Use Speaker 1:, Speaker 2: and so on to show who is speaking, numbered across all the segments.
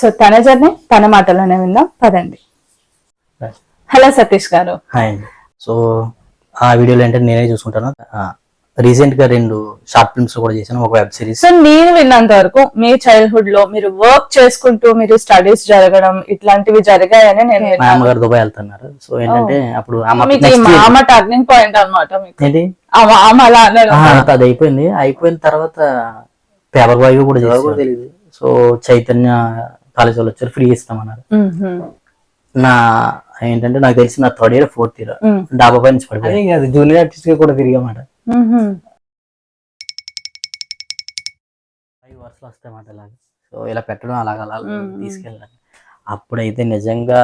Speaker 1: So తన journey తన మాటలోనే విందాం. పదండి. హలో సతీష్ గారు.
Speaker 2: హాయ్ అండి. సో ఆ వీడియోలో ఏంటంటే నేనే చూసుకుంటాను. రీసెంట్గా రెండు షార్ట్ ఫిల్మ్స్ కూడా చేశాను ఒక వెబ్ సిరీస్.
Speaker 1: సో నేను విన్నంత వరకు మీ చైల్డ్హుడ్లో మీరు వర్క్ చేసుకుంటూ మీరు స్టడీస్ జరగడం ఇట్లాంటివి జరిగాయని నేను
Speaker 2: మా
Speaker 1: విన్నాను.
Speaker 2: అమ్మగారు దుబాయ్ వెళ్తున్నారు. సో ఏంటంటే అప్పుడు
Speaker 1: మామ టర్నింగ్ పాయింట్ అన్నమాట మీకు.
Speaker 2: ఏంటి?
Speaker 1: ఆ మామ అలా అనడం
Speaker 2: ఆ, అంతా అది అయిపోయింది. అయిపోయిన తర్వాత పేపర్ బాయ్ కూడా తెలియదు సో చైతన్య కాలేజ్ వాళ్ళు వచ్చారు ఫ్రీ ఇస్తామన్నారు. నా ఏంటంటే నాకు తెలిసి నా థర్డ్ ఇయర్ ఫోర్త్ ఇయర్. డాబా పై నుంచి పడిపోయి అది జూనియర్ ఆర్టిస్ట్గా కూడా తిరిగామాట. ఫైవ్ అవర్స్ వస్తాయన్నమాట ఇలాగ. సో ఇలా పెట్టడం అలాగ అలా తీసుకెళ్ళాను అప్పుడైతే నిజంగా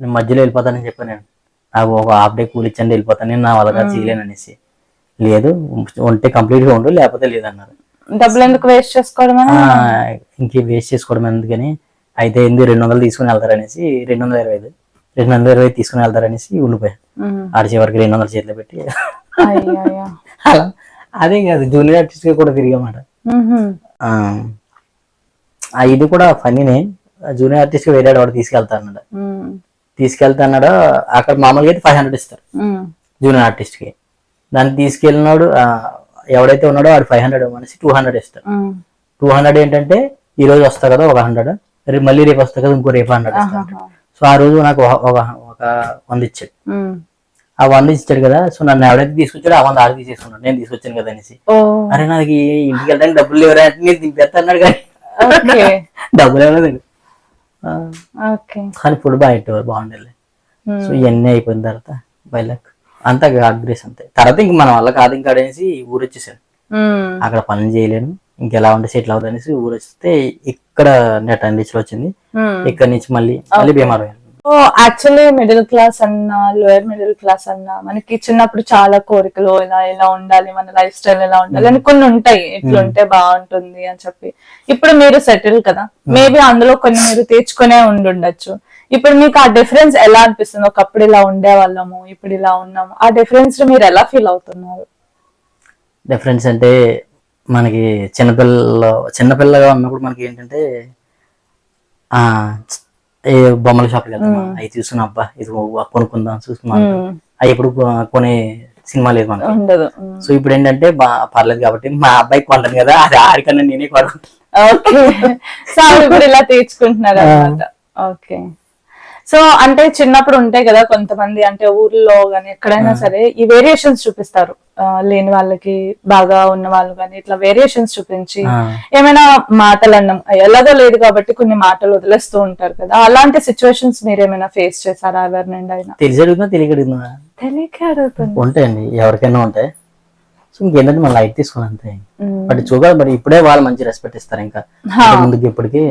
Speaker 2: నేను మధ్యలో వెళ్ళిపోతానని చెప్పాను నేను. నాకు ఒక హాఫ్ డే కూలి ఇచ్చండి వెళ్ళిపోతాను నేను నా వాళ్ళగా చేయలేను అనేసి. లేదు ఉంటే కంప్లీట్గా ఉండు లేకపోతే లేదన్నారు.
Speaker 1: డబ్బులు ఎందుకు వేస్ట్ చేసుకోవడం
Speaker 2: ఇంక వేస్ట్ చేసుకోవడం ఎందుకని? అయితే ఎందుకు రెండు వందలు తీసుకుని వెళ్తారనేసి రెండు వందల ఇరవై ఐదు రెండు వందల ఇరవై తీసుకుని వెళ్తారనేసి ఉండిపోయాను.
Speaker 1: మ్మ్.
Speaker 2: ఆడి చివరికి రెండు వందల చేతిలో పెట్టి. అలా. అదే కాదు జూనియర్ ఆర్టిస్ట్గా కూడా తిరిగామాట ఇది కూడా ఫనీనే జూనియర్ ఆర్టిస్ట్ వేరే వాడు తీసుకెళ్తా అన్నాడు. తీసుకెళ్తా అన్నాడు అక్కడ మామూలుగా అయితే ఫైవ్ హండ్రెడ్ ఇస్తారు. జూనియర్ ఆర్టిస్ట్కి దాన్ని తీసుకెళ్ళినాడు ఎవడైతే ఉన్నాడో వాడు ఫైవ్ హండ్రెడ్ అనేసి టూ హండ్రెడ్ ఇస్తారు. టూ హండ్రెడ్ ఏంటంటే ఈ రోజు వస్తా కదా ఒక హండ్రెడ్ రేపు మళ్ళీ రేపు వస్తా కదా ఇంకో రేపు
Speaker 1: ఆహా.
Speaker 2: సో ఆ రోజు నాకు ఒక- ఒక వంద ఇచ్చాడు. ఆ వంద ఇచ్చాడు కదా సో నన్ను ఎవడైతే తీసుకొచ్చాడో ఆ వంద ఆడు తీసేసుకున్నాడు. నేను తీసుకొచ్చాను కదా అనేసి. అరే నాకు ఇంటికి వెళ్ళడానికి డబ్బులు లేవరా అంటే నేను దింపేస్తా అన్నాడు కానీ డబ్బులు
Speaker 1: ఓకే.
Speaker 2: కానీ ఫుడ్ బాగా పెట్టేవారు బాగుండేది. సో ఇవన్నీ అయిపోయిన తర్వాత బయలకు అంతా గాడ్ గ్రేస్ అంతే. తర్వాత ఇంక మన వల్ల కాదు ఇంకా అనేసి ఊరు వచ్చేసాను
Speaker 1: మ్మ్.
Speaker 2: అక్కడ పనులు చేయలేను. ఇంకెలా ఉంటే సెటిల్ అవుతుంది అనేసి ఊరు వస్తే ఇక్కడ నెట్ అందించి వచ్చింది. ఇక్కడ నుంచి మళ్ళీ మళ్ళీ బీమార్
Speaker 1: సో యాక్చువల్లీ మిడిల్ క్లాస్ అన్నా లోయర్ మిడిల్ క్లాస్ అన్నా మనకి చిన్నప్పుడు చాలా కోరికలు ఇలా ఇలా ఉండాలి మన లైఫ్ స్టైల్ ఎలా ఉండాలి అని కొన్ని ఉంటాయి. ఇట్లా ఉంటే బాగుంటుంది అని చెప్పి. ఇప్పుడు మీరు సెటిల్ కదా. మేబీ అందులో కొన్ని మీరు తీర్చుకునే ఉండుండొచ్చు. ఇప్పుడు మీకు ఆ డిఫరెన్స్ ఎలా అనిపిస్తుంది? ఒకప్పుడు ఇలా ఉండే వాళ్ళము ఇప్పుడు ఇలా ఉన్నాము. ఆ డిఫరెన్స్ మీరు ఎలా ఫీల్ అవుతున్నారు?
Speaker 2: డిఫరెన్స్ అంటే మనకి చిన్నపిల్ల చిన్నపిల్లగా ఉన్నప్పుడు మనకి ఏంటంటే ఆ ఏ బొమ్మల షాప్కి వెళ్తాం అవి చూసుకున్నా అబ్బా ఇది కొనుక్కుందాం చూసుకున్నాం అవి ఇప్పుడు కొ- కొనే సినిమా లేదు మనకి. సో ఇప్పుడు ఏంటంటే పర్లేదు కాబట్టి మా అబ్బాయికి కొంటాను కదా అది ఆడికన్నా నేనే కొనుక్కుంటాను
Speaker 1: ఓకే. సో ఇప్పుడు ఇలా తీర్చుకుంటున్నారు ఓకే. సో అంటే చిన్నప్పుడు ఉంటాయి కదా కొంతమంది అంటే ఊర్లో గాని ఎక్కడైనా సరే ఈ వేరియేషన్స్ చూపిస్తారు. లేని వాళ్ళకి బాగా ఉన్న వాళ్ళు కానీ ఇట్లా వేరియేషన్స్ చూపించి. ఏమైనా మాటలు అన్నం ఎలాగో లేదు కాబట్టి కొన్ని మాటలు వదిలేస్తూ ఉంటారు కదా. అలాంటి సిచ్యువేషన్స్ మీరు ఏమైనా ఫేస్ చేశారా ఎవరి నుండి అయినా
Speaker 2: తెలిసి అడుగుతున్నా తెలియక అడుగుతున్నా.
Speaker 1: తెలియక అడుగుతుంది
Speaker 2: ఉంటాయండి ఎవరికైనా ఉంటాయి. సో ఇంకేంటంటే మన లైట్ తీసుకోవాలి అంతే. బట్ చూడాలి మరి ఇప్పుడే వాళ్ళు మంచి రెస్పెక్ట్ ఇస్తారు ఇంకా. ముందుకి ఇప్పటికి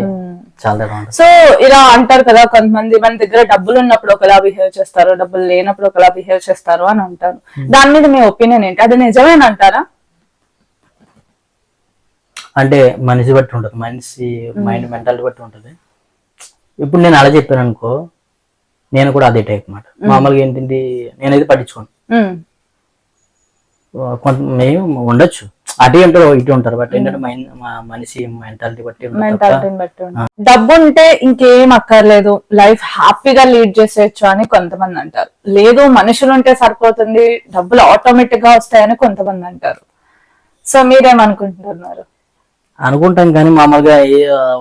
Speaker 2: చాలా
Speaker 1: సో ఇలా అంటారు కదా కొంతమంది మన దగ్గర డబ్బులు ఉన్నప్పుడు ఒకలా బిహేవ్ చేస్తారు డబ్బులు లేనప్పుడు ఒకలా బిహేవ్ చేస్తారు అని అంటారు. దాని మీద మీ ఒపీనియన్ ఏంటి? అది నిజమేనంటారా
Speaker 2: అంటే మనిషి బట్టి ఉంటుంది. మనిషి మైండ్ మెంటాలిటీ బట్టి ఉంటుంది. ఇప్పుడు నేను అలా చెప్పాను అనుకో నేను కూడా అదే టైప్ మాట మామూలుగా ఏంటంటే నేనైతే పట్టించుకోను. మేము ఉండొచ్చు. అటు ఉంటారు ఇటు ఉంటారు బట్ ఏంటంటే మనిషి మెంటాలిటీ బట్టి
Speaker 1: మెంటాలిటీని బట్టి. డబ్బు ఉంటే ఇంకేం అక్కర్లేదు. లైఫ్ హ్యాపీగా లీడ్ చేసేయచ్చు అని కొంతమంది అంటారు. లేదు మనుషులు ఉంటే సరిపోతుంది డబ్బులు ఆటోమేటిక్గా వస్తాయని కొంతమంది అంటారు. సో మీరేమనుకుంటున్నారు?
Speaker 2: అనుకుంటాం కానీ మామూలుగా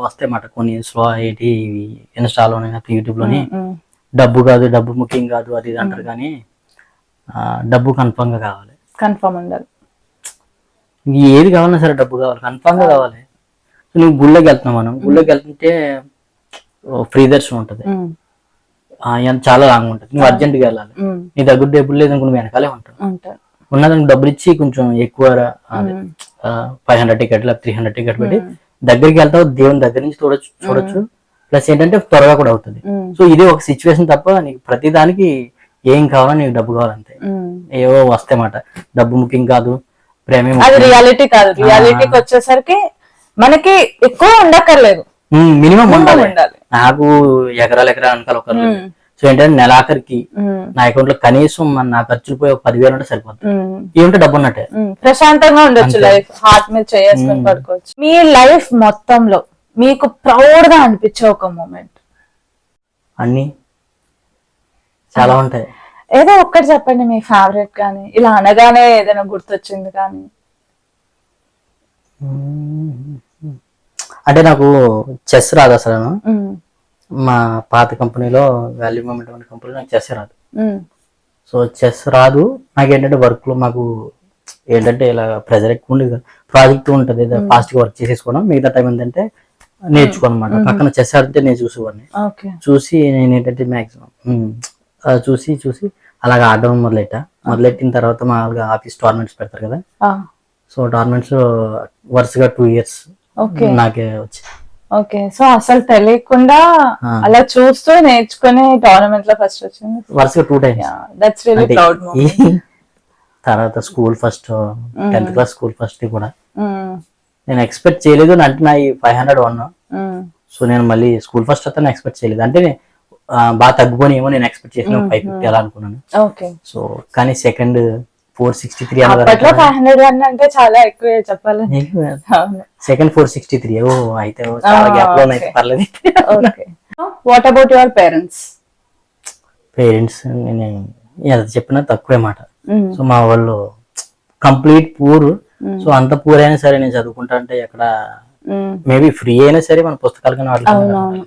Speaker 2: వస్తాయి మాట కొన్ని స్లో ఏంటి ఇవి ఇన్స్టాలోనైనా యూట్యూబ్లోని.
Speaker 1: ఉమ్,
Speaker 2: డబ్బు కాదు డబ్బు ముఖ్యం కాదు అది ఇది అంటారు కానీ డబ్బు కన్ఫర్మ్గా కావాలి.
Speaker 1: కన్ఫర్మ్ ఉండాలి.
Speaker 2: నీకు ఏది కావాలన్నా సరే డబ్బు కావాలి కన్ఫర్మ్గా కావాలి. సో నువ్వు గుళ్ళోకి వెళ్తున్నావు మనం గుళ్ళోకి వెళ్తుంటే ఫ్రీ దర్శనం ఉంటుంది. చాలా లాంగ్ ఉంటుంది. నువ్వు అర్జెంట్గా వెళ్ళాలి. నీ దగ్గర డబ్బులు లేదు అనుకో నువ్వు వెనకాలే
Speaker 1: ఉంటారు
Speaker 2: ఉన్నదానికి డబ్బులు ఇచ్చి కొంచెం ఎక్కువ ఫైవ్ హండ్రెడ్ టికెట్ లేదా త్రీ హండ్రెడ్ టికెట్ పెట్టి దగ్గరికి వెళ్తావు దేవుని దగ్గర నుంచి చూడొచ్చు చూడొచ్చు. ప్లస్ ఏంటంటే త్వరగా కూడా అవుతుంది. సో ఇది ఒక సిచ్యువేషన్ తప్ప నీకు ప్రతి దానికి ఏం కావాలో నీకు డబ్బు కావాలంతే. ఏవో వస్తాయన్నమాట. డబ్బు ముఖ్యం కాదు ప్రేమే
Speaker 1: అది రియాలిటీ కాదు. రియాలిటీకి వచ్చేసరికి మనకి ఎక్కువ ఉండక్కర్లేదు.
Speaker 2: మినిమం ఉండాలి. నాకు ఎకరాలు ఎకరాలు వెనకాల ఒకరు సో ఏంటంటే నెలాఖరికి నా అకౌంట్లో కనీసం నా ఖర్చులు పోయి ఒక పదివేలు ఉంటే సరిపోతుంది. ఏముంటే డబ్బు ఉన్నట్టే.
Speaker 1: ప్రశాంతంగా ఉండొచ్చు లైఫ్ హార్ట్ మీద చేసుకొని పడుకోవచ్చు. మీ లైఫ్ మొత్తంలో మీకు ప్రౌడ్గా అనిపించే ఒక మూమెంట్
Speaker 2: అన్ని. చాలా ఉంటాయి.
Speaker 1: ఏదో ఒక్కటి చెప్పండి మీ ఫేవరెట్ కానీ ఇలా అనగానే ఏదైనా గుర్తొచ్చింది కానీ.
Speaker 2: అంటే నాకు చెస్ రాదు అసలు. మా పాత కంపెనీలో వాల్యూ మూమెంట్ అనే కంపెనీలో నాకు చెస్ రాదు. సో చెస్ రాదు. నాకు ఏంటంటే వర్క్లో మాకు ఏంటంటే ఇలా ప్రెజర్ ఎక్కువ ఉండేది ప్రాజెక్ట్ ఉంటుంది. ఫాస్ట్గా వర్క్ చేసేసుకోవడం. మిగతా టైం ఏంటంటే నేర్చుకోనమాట పక్కన చెస్ ఆడితే నేను చూసేవాడిని.
Speaker 1: ఓకే.
Speaker 2: చూసి నేను ఏంటంటే మ్యాక్సిమం చూసి చూసి. అలాగ ఆడడం మొదలెట్ట. మొదలెట్టిన తర్వాత మామూలుగా ఆఫీస్ టోర్నమెంట్స్ పెడతారు కదా. సో టోర్నమెంట్స్ వరుసగా టూ ఇయర్స్
Speaker 1: ఓకే.
Speaker 2: నాకే వచ్చి
Speaker 1: ఓకే. సో అసలు తెలియకుండా. అలా చూస్తూ నేర్చుకుని టోర్నమెంట్లో ఫస్ట్ వచ్చింది?
Speaker 2: వరుసగా two times
Speaker 1: that's really proud
Speaker 2: తర్వాత school first tenth class school first కూడా. నేను ఎక్స్పెక్ట్ చేయలేదు. అంటే నా ఫైవ్ హండ్రెడ్ వన్ సో నేను మళ్ళీ స్కూల్ ఫస్ట్ నేను ఎక్స్పెక్ట్ చేయలేదు. అంటే బాగా తగ్గుకొని ఏమో నేను ఎక్స్పెక్ట్ చేసిన ఫైవ్ ఫిఫ్టీ అలా అనుకున్నాను. సో కానీ సెకండ్ ఫోర్ సిక్స్టీ త్రీ
Speaker 1: అప్పట్లో ఫైవ్ హండ్రెడ్ వన్ అంటే చాలా ఎక్కువ చెప్పాలి.
Speaker 2: సెకండ్ ఫోర్ సిక్స్టీ త్రీ ఓ అయితే చాలా
Speaker 1: గ్యాప్లో.
Speaker 2: అయితే పర్లేదు.
Speaker 1: What about your parents
Speaker 2: parents నేను ఎంత చెప్పినా తక్కువే మాట. సో మా వాళ్ళు కంప్లీట్ పూర్ సో అంత పూర్ అయినా సరే నేను చదువుకుంటా అంటే ఎక్కడ మేబీ ఫ్రీ అయినా సరే మన పుస్తకాలు కానీ.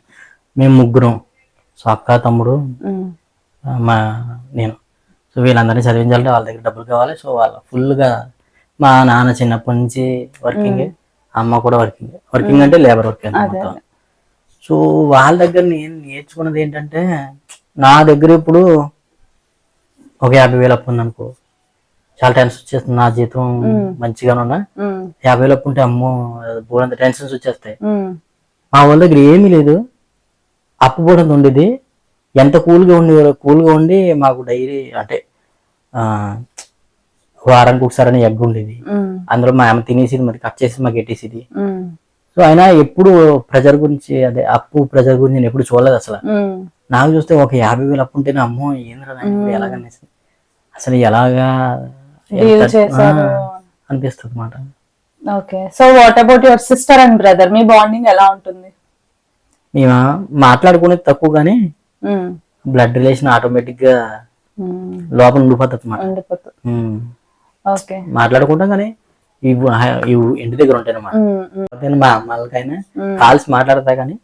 Speaker 2: మేము ముగ్గురం. సో అక్క తమ్ముడు మా నేను. సో వీళ్ళందరినీ చదివించాలంటే వాళ్ళ దగ్గర డబ్బులు కావాలి. సో వాళ్ళ ఫుల్గా మా నాన్న చిన్నప్పటి నుంచి వర్కింగ్ అమ్మ కూడా వర్కింగ్. వర్కింగ్ అంటే లేబర్ వర్క్ మొత్తం. సో వాళ్ళ దగ్గర నేను నేర్చుకున్నది ఏంటంటే నా దగ్గర ఇప్పుడు ఒక యాభై వేలు అప్పు ఉందనుకో. చాలా టెన్షన్ వచ్చేస్తుంది నా జీతం మంచిగానే ఉన్నా. యాభై వేలు అప్పు ఉంటే అమ్మో బోడంత టెన్షన్స్ వచ్చేస్తాయి. మా వాళ్ళ దగ్గర ఏమీ లేదు. అప్పు కూడా ఉండేది. ఎంత కూల్గా ఉండేవారు కూల్గా ఉండి మాకు డైరీ అంటే వారానికి ఒకసారి ఎగ్ ఉండేది. అందులో మా అమ్మ తినేసేది మరి కట్ చేసి మాకు ఎట్టేసేది సో అయినా ఎప్పుడు ప్రెజర్ గురించి అదే అప్పు ప్రెజర్ గురించి నేను ఎప్పుడు చూడలేదు అసలు. నాకు చూస్తే ఒక యాభై వేలు అప్పు ఉంటేనే అమ్మో ఏంద్రా ఎలాగనేసి అసలు ఎలాగా అనిపిస్తుంది అన్నమాట
Speaker 1: okay. So what about your sister and brother me bonding ఎలా ఉంటుంది?
Speaker 2: మేము మాట్లాడుకునేది తక్కువ కానీ. బ్లడ్ రిలేషన్
Speaker 1: ఆటోమేటిక్గా.
Speaker 2: లోపల ఉండిపోతుంది మాట్లాడుకుంటాం కానీ ఇవి ఇవి ఇంటి దగ్గర ఉంటాయి అన్నమాట మా అమ్మాలకైనా
Speaker 1: మ్మ్.
Speaker 2: కాల్స్ మాట్లాడతా కానీ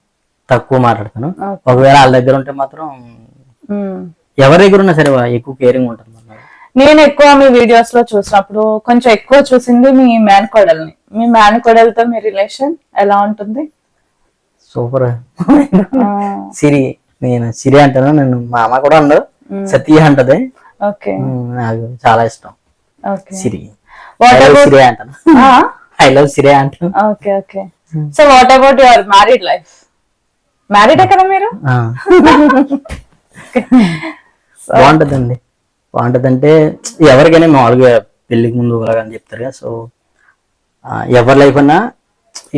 Speaker 2: తక్కువ మాట్లాడతాను. ఒకవేళ వాళ్ళ దగ్గర ఉంటే మాత్రం. ఎవరి దగ్గర ఉన్నా సరే ఎక్కువ కేరింగ్ ఉంటుంది
Speaker 1: నేను ఎక్కువ మీ వీడియోస్లో చూసినప్పుడు కొంచెం ఎక్కువ చూసింది మీ మేనకోడల్ని మీ మేనకోడలతో మీ రిలేషన్ ఎలా ఉంటుంది
Speaker 2: సూపర్. సిరి నేను సిరి అంటాను నేను మా అమ్మ కూడా ఉండదు సతీయ అంటది. నాకు చాలా ఇష్టం.
Speaker 1: ఓకే.
Speaker 2: సిరి. సిరి అంటాను. ఐ లవ్ సిరి అంటాను.
Speaker 1: Okay okay. So what about your married life married కదా మీరు.
Speaker 2: బాగుంటదండి. బాగుంటదంటే ఎవరికైనా మామూలుగా పెళ్ళికి ముందు అని చెప్తారు కదా సో ఎవరి లైఫ్ అన్నా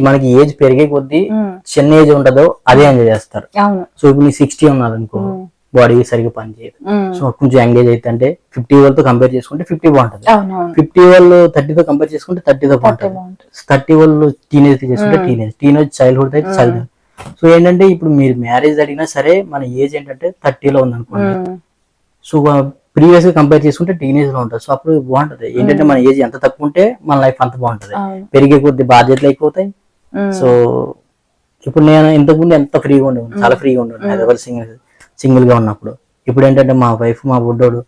Speaker 2: మనకి ఏజ్ పెరిగే కొద్దీ. చిన్న ఏజ్ ఉంటుందో అదే ఎంజాయ్ చేస్తారు. సో ఇప్పుడు నీ సిక్స్టీ ఉన్నది అనుకో బాడీ సరిగ్గా పనిచేయదు. సో కొంచెం ఎంగేజ్ అయితే అంటే ఫిఫ్టీ వాళ్ళతో కంపేర్ చేసుకుంటే ఫిఫ్టీ బాగుంటుంది. ఫిఫ్టీ వాళ్ళు థర్టీతో కంపేర్ చేసుకుంటే థర్టీతో బాగుంటుంది. థర్టీ వాళ్ళు టీనేజ్ చేసుకుంటే టీనేజ్ టీనేజ్ చైల్డ్హుడ్ అయితే చైల్డ్హుడ్ సో ఏంటంటే ఇప్పుడు మీరు మ్యారేజ్ అడిగినా సరే మన ఏజ్ ఏంటంటే థర్టీలో ఉంది అనుకోండి
Speaker 1: మ్మ్.
Speaker 2: సో ప్రీవియస్గా కంపేర్ చేసుకుంటే టీనేజ్లో ఉంటుంది. సో అప్పుడు బాగుంటది. ఏంటంటే మన ఏజ్ ఎంత తక్కువ ఉంటే మన లైఫ్ అంత బాగుంటది. పెరిగే కొద్ది బాధ్యతలు అయిపోతాయి. సో ఇప్పుడు నేను ఇంతకు ముందు ఎంత ఫ్రీగా ఉండేవాడిని చాలా ఫ్రీగా ఉండేవాడిని హైదరాబాద్ సింగిల్ సింగిల్గా ఉన్నప్పుడు. ఇప్పుడు ఏంటంటే మా వైఫ్ మా బుడ్డోడు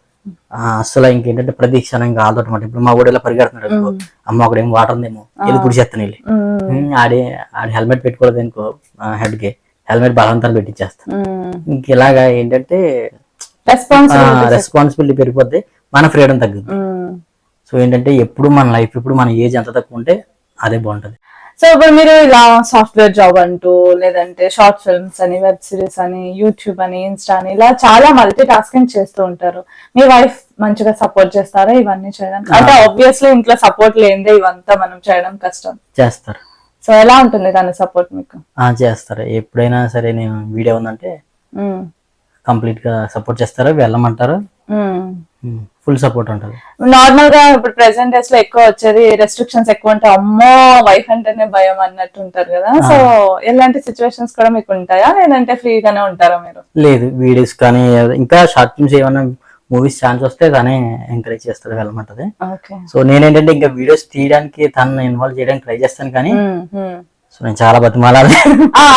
Speaker 2: ఆ, అస్సలు ఇంకేంటంటే ప్రతి క్షణం ఇంకా ఆదటమాట ఇప్పుడు మా ఊడు ఇలా పరిగెడుతున్నాడు అమ్మ ఒకడేం వాటర్ ఉందేమో. ఇది చేస్తాను వెళ్ళి. ఆడి ఆడి హెల్మెట్ పెట్టుకోలేదు అనుకో హెడ్కి. హెల్మెట్ బలవంతాలు పెట్టించేస్తాను. ఇంక ఇలాగా ఏంటంటే
Speaker 1: రెస్పాన్సిబిలిటీ
Speaker 2: పెరిగిపోద్ది. మన ఫ్రీడమ్ తగ్గుద్ది.
Speaker 1: మ్మ్.
Speaker 2: సో ఏంటంటే ఎప్పుడు మన లైఫ్ ఇప్పుడు మన ఏజ్ ఎంత తక్కువ ఉంటే అదే బాగుంటది.
Speaker 1: సో ఇప్పుడు మీరు ఇలా సాఫ్ట్వేర్ జాబ్ అంటూ లేదంటే షార్ట్ ఫిల్మ్స్ అని వెబ్ సిరీస్ అని యూట్యూబ్ అని ఇన్స్టా అని ఇలా చాలా మల్టీ టాస్కింగ్ చేస్తూ ఉంటారు. మీ వైఫ్ మంచిగా సపోర్ట్ చేస్తారా ఇవన్నీ చేయడానికి? అంటే ఆబ్వియస్లీ ఇంట్లో సపోర్ట్ లేనిదే ఇవంతా మనం చేయడం కష్టం.
Speaker 2: చేస్తారు.
Speaker 1: సో ఎలా ఉంటుంది దాని సపోర్ట్ మీకు?
Speaker 2: ఆ చేస్తారు. ఎప్పుడైనా సరే నేను వీడియో ఉందంటే. కంప్లీట్గా సపోర్ట్ చేస్తారు? వెళ్ళమంటారు. ఫుల్ సపోర్ట్ ఉంటుంది.
Speaker 1: నార్మల్గా ఇప్పుడు ప్రెసెంట్ డేస్లో ఎక్కువ వచ్చేది రెస్ట్రిక్షన్స్ ఎక్కువ ఉంటాయి అమ్మో వైఫ్ అంటేనే భయం అన్నట్టు ఉంటారు కదా. సో ఎలాంటి సిచ్యువేషన్స్ కూడా మీకు ఉంటాయా? లేదంటే ఫ్రీగానే ఉంటారా మీరు?
Speaker 2: లేదు. వీడియోస్ కానీ ఇంకా షార్ట్ ఫిల్మ్స్ ఏమైనా మూవీస్ ఛాన్స్ వస్తే తనే ఎంకరేజ్ చేస్తుంది వెళ్ళమంటది. సో నేనేంటంటే ఇంకా వీడియోస్ తీయడానికి తనను ఇన్వాల్వ్ చేయడానికి ట్రై చేస్తాను కానీ సో నేను చాలా బతిమాలాలి.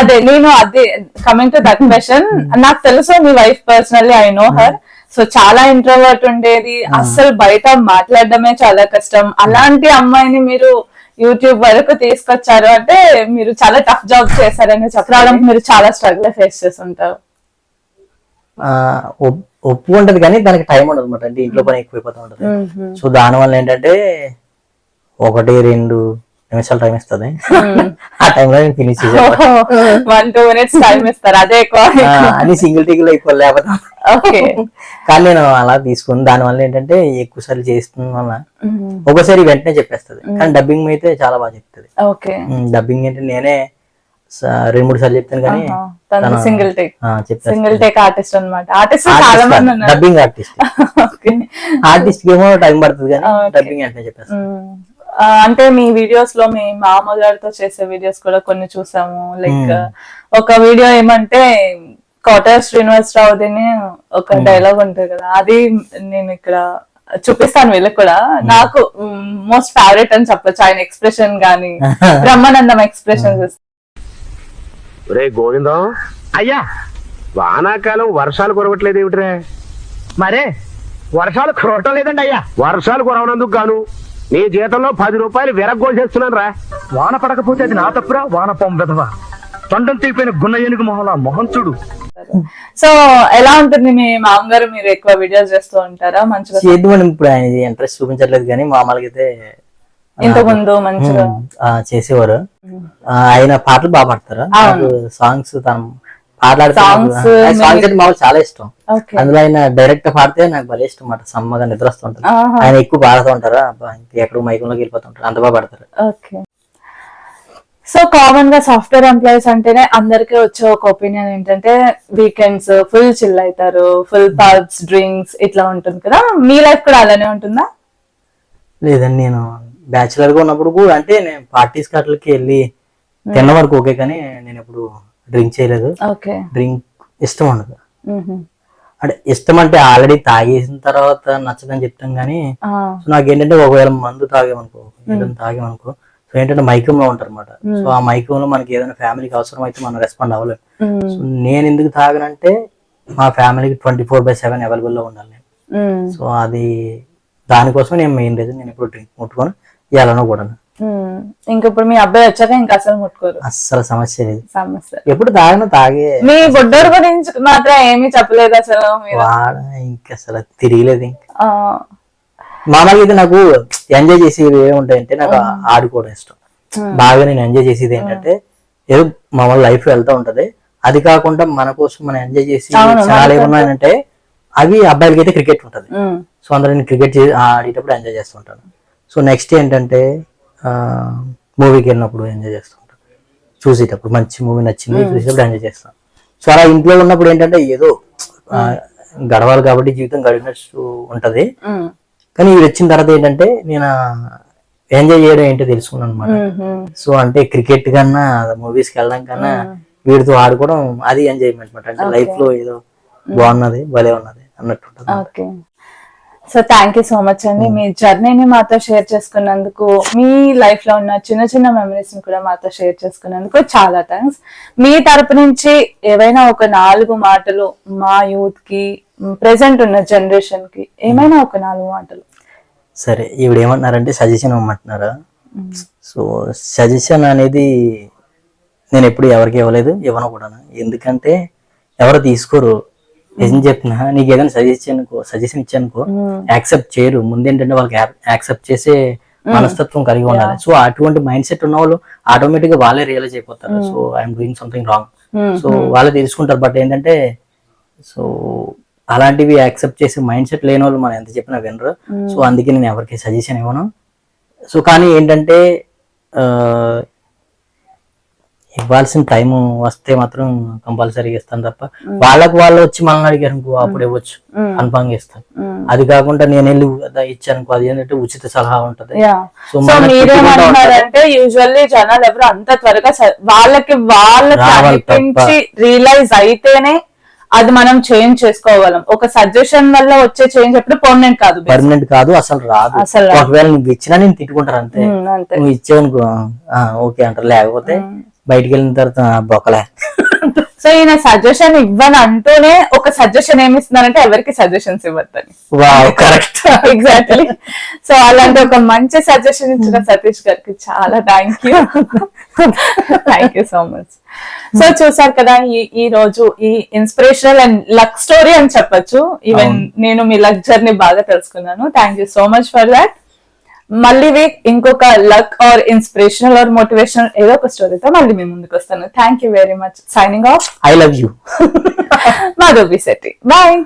Speaker 1: అదే నేను అదే కమింగ్ టు దట్ క్వశ్చన్ నాకు తెలుసు మీ wife personally I know her so చాలా ఇంట్రోవర్ట్ ఉండేది. అస్సలు బయట మాట్లాడడమే చాలా కష్టం. అలాంటి అమ్మాయిని మీరు యూట్యూబ్ వరకు తీసుకొచ్చారు అంటే మీరు చాలా టఫ్ జాబ్ చేశారని చెప్పడానికి మీరు చాలా స్ట్రగుల్ ఫేస్ చేస్తుంటారు.
Speaker 2: ఒప్పు ఉంటది కానీ దానికి టైం ఉండదు అనమాట అంటే ఇంట్లో పని ఎక్కువైపోతూ ఉంటది. సో దాని వల్ల ఏంటంటే ఒకటి రెండు నిమిషాలు టైం ఇస్తుంది. ఆ టైంలో నేను finish
Speaker 1: one two minutes time ఇస్తారు. అదే ఎక్కువ.
Speaker 2: అని సింగిల్ టిక్ ఎక్కువ లేకపోతే.
Speaker 1: ఓకే
Speaker 2: కానీ నేను అలా తీసుకుని దాని వల్ల ఏంటంటే ఎక్కువ సార్లు చేస్తున్న వల్ల ఒకసారి వెంటనే చెప్పేస్తుంది. కానీ డబ్బింగ్ అయితే చాలా బాగా చెప్తుంది.
Speaker 1: ఓకే
Speaker 2: డబ్బింగ్ అంటే నేనే రెండు మూడు సార్లు చెప్తాను కానీ
Speaker 1: తను single take single take artist అన్నమాట. ఆర్టిస్ట్ చాలా మంది
Speaker 2: డబ్బింగ్ ఆర్టిస్ట్
Speaker 1: ఓకే
Speaker 2: ఆర్టిస్ట్ ఏమో టైం పడుతుంది కానీ డబ్బింగ్ వెంటనే చెప్పేస్తాను
Speaker 1: అంటే మీ వీడియోస్లో మీ మామ గారితో చేసే వీడియోస్ కూడా కొన్ని చూసాము. లైక్ ఒక వీడియో ఏమంటే కోట శ్రీనివాసరావుదిని ఒక డైలాగ్ ఉంటుంది కదా అది నేను ఇక్కడ చూపిస్తాను వీళ్ళకి కూడా. నాకు మోస్ట్ ఫేవరెట్ అని చెప్పొచ్చు ఆయన ఎక్స్ప్రెషన్ గానీ బ్రహ్మానందం ఎక్స్ప్రెషన్
Speaker 3: రే గోవిందం. అయ్యా! వానాకాలం వర్షాలు కురవట్లేదు ఏమిట్రే?
Speaker 4: మరే వర్షాలు కురవటం లేదండి అయ్యా.
Speaker 3: వర్షాలు కురవనందుకు గాను. నీ జీతంలో పది రూపాయలు విరగ్గోసేస్తున్నాను రా
Speaker 4: వాన పడకపోతే అది నా తప్పురా? వాన పొం విధవా? తొండం తీపిన గున్న ఏనుగు మొహలా మొహం చూడు.
Speaker 1: సో ఎలా ఉంటుంది మీ మామగారు? మీరు ఎక్కువ వీడియోస్ చేస్తూ ఉంటారా? మంచిగా
Speaker 2: చేద్దామని ఇప్పుడు ఆయన ఇంట్రెస్ట్ చూపించట్లేదు కానీ మామూలుగా అయితే
Speaker 1: ఇంతకు ముందు మంచిగా
Speaker 2: ఆ, చేసేవారు. ఆ, ఆయన పాటలు బాగా పాడతారు? సాంగ్స్ తను పాటలాడుతూ
Speaker 1: Songs,
Speaker 2: సాంగ్స్ అంటే మాకు చాలా ఇష్టం. అందులో ఆయన డైరెక్ట్ పాడితే నాకు భలే ఇష్టం అన్నమాట. సమ్మగా నిద్ర. ఆయన ఎక్కువ పాడుతూ ఉంటారు. ఎక్కడ మైకంలోకి వెళ్ళిపోతుంటారు. అంత బాగా పాడతారు.
Speaker 1: ఓకే సో కామన్గా సాఫ్ట్వేర్ ఎంప్లాయీస్ అంటేనే అందరికీ వచ్చే ఒక ఒపీనియన్ ఏంటంటే వీకెండ్స్ ఫుల్ చిల్ అవుతారు ఫుల్ పబ్స్ డ్రింక్స్ ఇట్లా ఉంటుంది కదా. మీ లైఫ్ కూడా అలానే ఉంటుందా?
Speaker 2: లేదండి నేను బ్యాచులర్గా ఉన్నప్పుడు కూడా అంటే నేను పార్టీస్ కట్లకి వెళ్ళి తిన్న వరకు ఓకే కానీ నేను ఎప్పుడు డ్రింక్ చేయలేదు. డ్రింక్ ఇష్టం ఉండదు. అంటే ఇష్టం అంటే ఆల్రెడీ తాగేసిన తర్వాత నచ్చదని చెప్తాం కానీ సో నాకు ఏంటంటే ఒకవేళ మందు తాగామనుకో ఏదైనా తాగామనుకో సో ఏంటంటే మైకంలో ఉంటారు అనమాట సో ఆ మైకంలో మనకి ఏదైనా ఫ్యామిలీకి అవసరం అయితే మనం రెస్పాండ్ అవ్వలేము సో నేను ఎందుకు తాగనంటే మా ఫ్యామిలీకి ట్వంటీ ఫోర్ బై సెవెన్ అవైలబుల్లో ఉండాలి నేను. సో అది దానికోసం నేను మెయిన్ రీజన్ నేను ఇప్పుడు డ్రింక్ ముట్టుకొని ఇవ్వాలనో కూడా
Speaker 1: ఇంక ఇప్పుడు మీ అబ్బాయి వచ్చాక ఇంకా అసలు ముట్టుకోరు.
Speaker 2: అస్సలు సమస్య లేదు.
Speaker 1: సమస్య.
Speaker 2: ఎప్పుడు తాగినా తాగే
Speaker 1: మీ బుడ్డోరు గురించి మాత్రం ఏమీ చెప్పలేదు అసలు
Speaker 2: వాడ ఇంకా అసలు తిరిగలేదు ఇంకా. మామూలుగా అయితే నాకు ఎంజాయ్ చేసేవి ఏముంటాయంటే నాకు ఆడుకోవడం ఇష్టం. బాగా నేను ఎంజాయ్ చేసేది ఏంటంటే ఏదో మామూలు లైఫ్ వెళ్తా ఉంటది. అది కాకుండా మన కోసం మనం ఎంజాయ్ చేసి చాలా ఏమున్నాయంటే అవి అబ్బాయిలకి అయితే క్రికెట్ ఉంటది. సో అందరూ నేను క్రికెట్ ఆడేటప్పుడు ఎంజాయ్ చేస్తుంటాను సో నెక్స్ట్ ఏంటంటే మూవీకి వెళ్ళినప్పుడు ఎంజాయ్ చేస్తుంటాను చూసేటప్పుడు మంచి మూవీ నచ్చింది చూసేటప్పుడు ఎంజాయ్ చేస్తాను సో అలా ఇంట్లో ఉన్నప్పుడు ఏంటంటే ఏదో గడవాలి కాబట్టి జీవితం గడిపినట్టు ఉంటది. కానీ ఇది వచ్చిన తర్వాత ఏంటంటే నేను ఎంజాయ్ చేయడం ఏంటో తెలుసుకున్నాను అనమాట. సో అంటే క్రికెట్ కన్నా మూవీస్కి వెళ్ళడం కన్నా వీడితో ఆడుకోవడం అది ఎంజాయ్మెంట్ అనమాట అంటే లైఫ్లో ఏదో బాగున్నది భలే ఉన్నది అన్నట్టు ఉంటుంది
Speaker 1: so thank you so much అండి. మీ జర్నీని మాతో షేర్ చేసుకున్నందుకు మీ లైఫ్లో ఉన్న చిన్న చిన్న మెమరీస్ని కూడా మాతో షేర్ చేసుకున్నందుకు చాలా థ్యాంక్స్ మీ తరపు నుంచి ఏవైనా ఒక నాలుగు మాటలు మా యూత్కి ప్రెసెంట్ ఉన్న జనరేషన్కి ఏమైనా ఒక నాలుగు మాటలు?
Speaker 2: సరే ఈవిడ ఏమంటున్నారంటే సజెషన్ ఇవ్వమంటున్నారా సో సజెషన్ అనేది నేను ఎప్పుడు ఎవరికి ఇవ్వలేదు ఇవ్వను కూడా ఎందుకంటే ఎవరు తీసుకోరు. ఏం చెప్తున్నా నీకు ఏదైనా సజెషన్ సజెషన్ ఇచ్చానుకో యాక్సెప్ట్ చేయరు. ముందేంటంటే వాళ్ళకి యాక్సెప్ట్ చేసే మనస్తత్వం కలిగి ఉండాలి. సో అటువంటి మైండ్ సెట్ ఉన్న వాళ్ళు ఆటోమేటిక్గా వాళ్ళే రియలైజ్ అయిపోతారు. So I'm doing something wrong so వాళ్ళే తెలుసుకుంటారు. బట్ ఏంటంటే సో అలాంటివి యాక్సెప్ట్ చేసే మైండ్ సెట్ లేని వాళ్ళు మనం ఎంత చెప్పినా వినరు. సో అందుకే నేను ఎవరికి సజెషన్ ఇవ్వను. సో కానీ ఏంటంటే ఇవ్వాల్సిన టైం వస్తే మాత్రం కంపల్సరీగా ఇస్తాను తప్ప వాళ్ళకు వాళ్ళు వచ్చి మనల్ని అడిగారు అనుకో అప్పుడు ఇవ్వచ్చు కన్ఫామ్ ఇస్తాను అది కాకుండా నేను వెళ్ళి "అదా ఇచ్చాను అది ఏంటంటే ఉచిత సలహా ఉంటది. సో
Speaker 1: మీరేమంటున్నారంటే యూజువల్లీ జనాలు ఎవరు అంత త్వరగా వాళ్ళకి వాళ్ళకి రియలైజ్ అయితేనే అది మనం చేంజ్ చేసుకోగలం. ఒక సజెషన్ వల్ల వచ్చే చేంజ్ ఎప్పుడు పర్మనెంట్ కాదు
Speaker 2: పర్మనెంట్ కాదు అసలు రాదు. ఒకవేళ నువ్వు ఇచ్చినా నేను తిట్టుకుంటారు
Speaker 1: అంతే.
Speaker 2: నువ్వు ఇచ్చావనుకో "ఆ, ఓకే అంటారు. లేకపోతే బయటికి వెళ్ళిన తర్వాత "ఆ, బొక్కలే.
Speaker 1: సో ఈయన సజెషన్ ఇవ్వని అంటూనే ఒక సజెషన్ ఏమి ఇస్తున్నారంటే ఎవరికి సజెషన్స్ ఇవ్వద్దని.
Speaker 2: వావ్ కరెక్ట్
Speaker 1: ఎగ్జాక్ట్లీ సో అలాంటి ఒక మంచి సజెషన్ ఇచ్చిన సతీష్ గారికి చాలా thank you thank you so much so చూసారు కదా ఈ ఈ రోజు ఈ ఇన్స్పిరేషనల్ అండ్ లక్ స్టోరీ అని చెప్పొచ్చు. ఈవెన్ నేను మీ లక్ జర్నీ బాగా తెలుసుకున్నాను. Thank you so much for that మళ్ళీ వీక్ ఇంకొక luck or inspirational or motivational ఏదో ఒక స్టోరీతో మళ్ళీ మీ ముందుకు వస్తాను. Thank you very much signing off
Speaker 2: I love you
Speaker 1: Madhavi Shetty. Bye